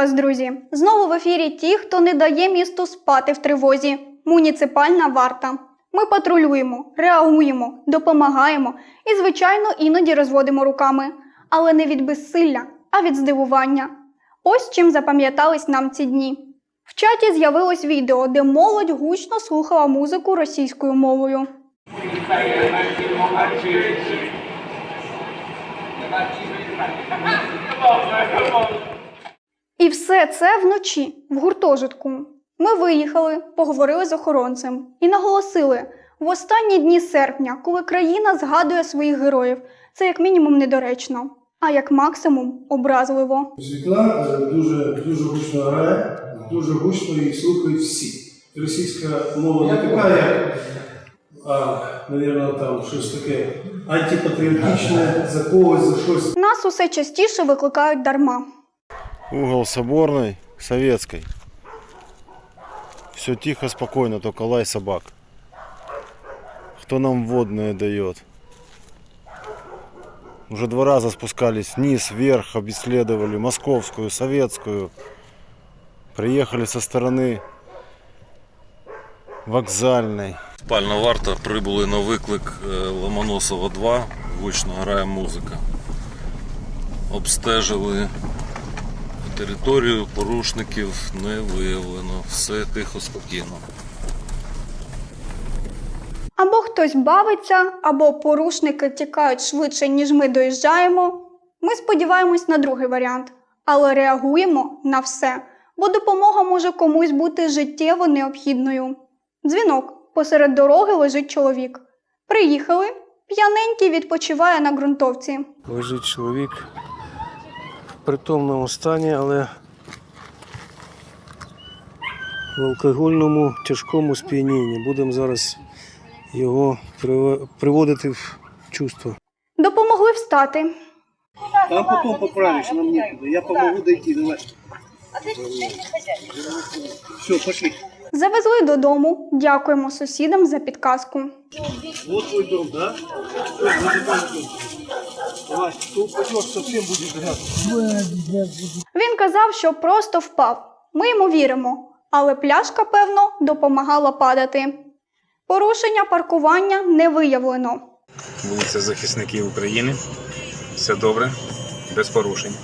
вас, друзі! Знову в ефірі ті, хто не дає місту спати в тривозі. Муніципальна варта. Ми патрулюємо, реагуємо, допомагаємо і, звичайно, іноді розводимо руками. Але не від безсилля, а від здивування. Ось чим запам'ятались нам ці дні. В чаті з'явилось відео, де молодь гучно слухала музику російською мовою. І все це вночі, в гуртожитку. Ми виїхали, поговорили з охоронцем і наголосили: в останні дні серпня, коли країна згадує своїх героїв, це як мінімум недоречно, а як максимум образливо. Світла е, дуже, дуже гучно грає, дуже гучно її слухають всі. Російська мова не така, як, а, навірно, там щось таке антипатріотичне, за когось, за щось. Нас усе частіше викликають дарма. Угол Соборной, Советской. Все тихо, спокойно, только лай собак. Кто нам водное дает? Уже два раза спускались вниз, вверх, обследовали Московскую, Советскую. Приехали со стороны вокзальной. Спальна варта прибули на виклик е, Ломоносова 2, гучно грає музика. Обстежили територію, порушників не виявлено. Все тихо, спокійно. Або хтось бавиться, або порушники тікають швидше, ніж ми доїжджаємо. Ми сподіваємось на другий варіант, але реагуємо на все, бо допомога може комусь бути життєво необхідною. Дзвінок посеред дороги лежить чоловік. Приїхали, п'яненький відпочиває на ґрунтовці. лежить чоловік притомному стані, але в алкогольному тяжкому сп'янінні. Будемо зараз його приводити в чувство. Допомогли встати. Там потім поправиш, нам некуда. Я помогу дойти, давай. Все, пошли. Завезли додому. Дякуємо сусідам за підказку. Вот твой дом, да? Давай, совсем. Він казав, що просто впав. Ми йому віримо, але пляшка, певно, допомагала падати. Порушення паркування не виявлено. Вулиця Захисників України. Все добре, без порушень.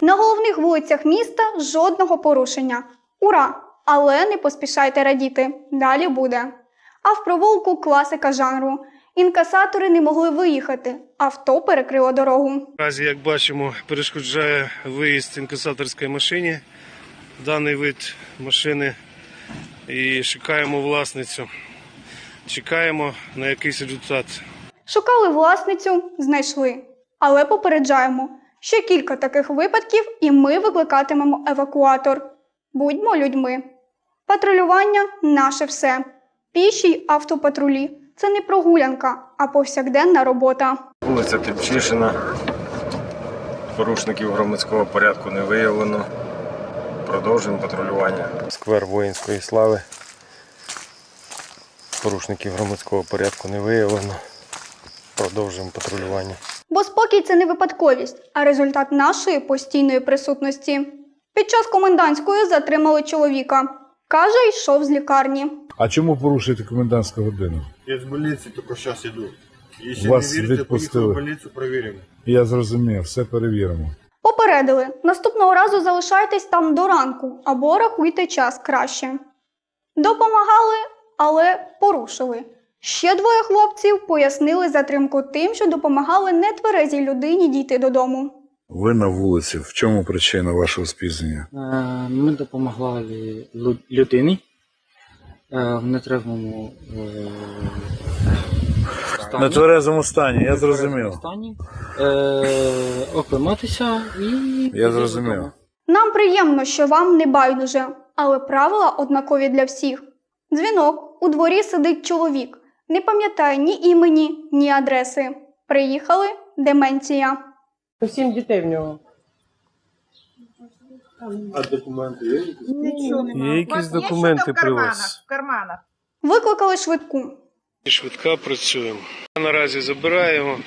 На головних вулицях міста жодного порушення. Ура! Але не поспішайте радіти. Далі буде. А в провулку класика жанру. Інкасатори не могли виїхати. Авто перекрило дорогу. Наразі, як бачимо, перешкоджає виїзд інкасаторської машині. Даний вид машини і шукаємо власницю. Чекаємо на якийсь результат. Шукали власницю, знайшли. Але попереджаємо, ще кілька таких випадків, і ми викликатимемо евакуатор. Будьмо людьми. Патрулювання наше все. Піші й автопатрулі це не прогулянка, а повсякденна робота. Вулиця Тимчишина. Порушників громадського порядку не виявлено. Продовжуємо патрулювання. Сквер воїнської слави. Порушників громадського порядку не виявлено. Продовжуємо патрулювання. Бо спокій це не випадковість, а результат нашої постійної присутності. Під час комендантської затримали чоловіка. Каже, йшов з лікарні. А чому порушуєте комендантську годину? Я с больницы только сейчас иду. Если Вас не верите, відпустили. поехали в больницу, проверим. Я зрозумів, все перевіримо. Попередили, наступного разу залишайтесь там до ранку або рахуйте час краще. Допомагали, але порушили. Ще двоє хлопців пояснили затримку тим, що допомагали нетверезій людині дійти додому. Ви на вулиці. В чому причина вашого спізнення? Е, Ми допомагали людині е, в нетрезвому е, стані. На тверезому стані, я зрозумів. стані, е, оклематися і Я зрозумів. Нам приємно, що вам не байдуже, але правила однакові для всіх. Дзвінок у дворі сидить чоловік, не пам'ятає ні імені, ні адреси. Приїхали деменція. Сім дітей в нього. А документы есть? Нічого немає. Є якісь документи при вас? В карманах. Викликали швидку. Швидка працюємо. Наразі забираємо,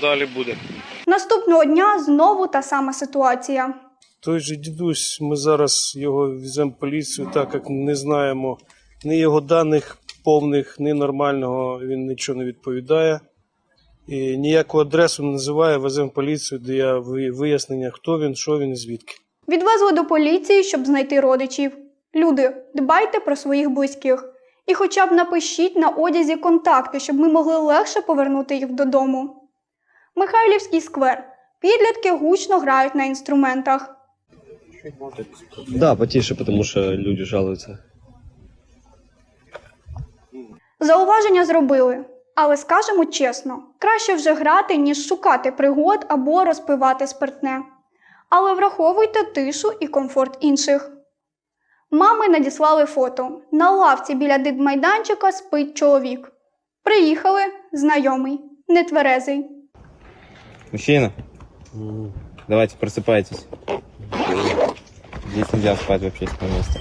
далі буде. Наступного дня знову та сама ситуація. Той же дідусь, ми зараз його веземо в поліцію, так як не знаємо ні його даних повних, ні нормального, він нічого не відповідає. І ніяку адресу не називає, веземо в поліцію, де я вияснення, хто він, що він і звідки. Відвезли до поліції, щоб знайти родичів. Люди, дбайте про своїх близьких. І хоча б напишіть на одязі контакти, щоб ми могли легше повернути їх додому. Михайлівський сквер. Підлітки гучно грають на інструментах. Да, потише, потому что люди жалуются. Зауваження зробили, але скажемо чесно, краще вже грати, ніж шукати пригод або розпивати спиртне. Але враховуйте тишу і комфорт інших. Мами надіслали фото. На лавці біля дитмайданчика спить чоловік. Приїхали, знайомий, нетверезий. Мужчина, давайте просыпайтесь. Здесь нельзя спать в общественном месте.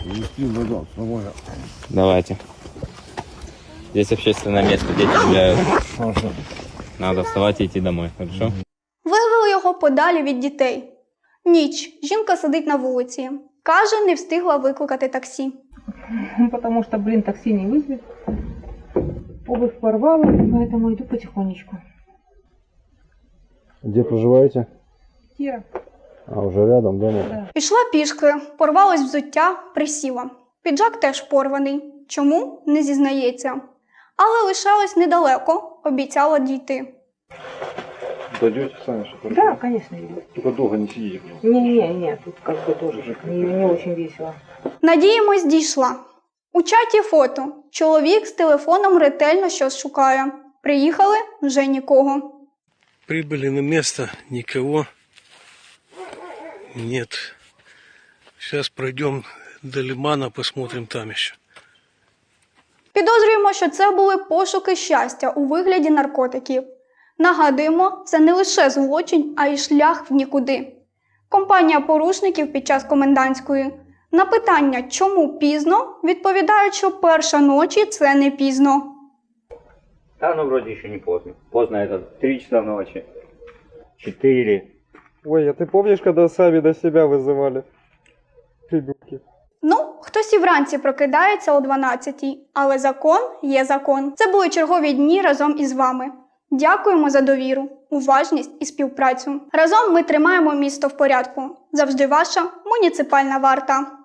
Давайте. Здесь общественное место, дети гуляют. Надо вставать и идти домой, хорошо? Вивели його подалі від дітей. Ніч. Жінка сидить на вулиці. Каже, не встигла викликати таксі. Потому что, блин, такси не вызовет. Обувь порвала, поэтому иду потихонечку. Где проживаете? Кира, А, уже рядом, дома? Пішла пішки, порвалось взуття, присіла. Піджак теж порваний. Чому не зізнається. Але лишалось недалеко, обіцяла дійти. Дойдете сами, что да, конечно, иду. Только долго не сидите. Не-не-не, тут как бы тоже не, не очень весело. Надіємось, дійшла. У чаті фото. Чоловік з телефоном ретельно щось шукає. Приїхали вже нікого. Прибыли на место, никого нет. Сейчас пройдем до лимана, посмотрим там еще. Підозрюємо, що це були пошуки щастя у вигляді наркотиків. Нагадуємо, це не лише злочин, а й шлях в нікуди. Компанія порушників під час комендантської. На питання, чому пізно, відповідають, що перша ночі це не пізно. Да, ну вроде еще не поздно. Поздно это 3 часа ночи. 4. Ой, а ты помнишь, когда сами до себя вызывали? Придурки. Ну, хтось і вранці прокидається о 12-й, але закон є закон. Це були чергові дні разом із вами. Дякуємо за довіру, уважність і співпрацю. Разом ми тримаємо місто в порядку. Завжди ваша муніципальна варта.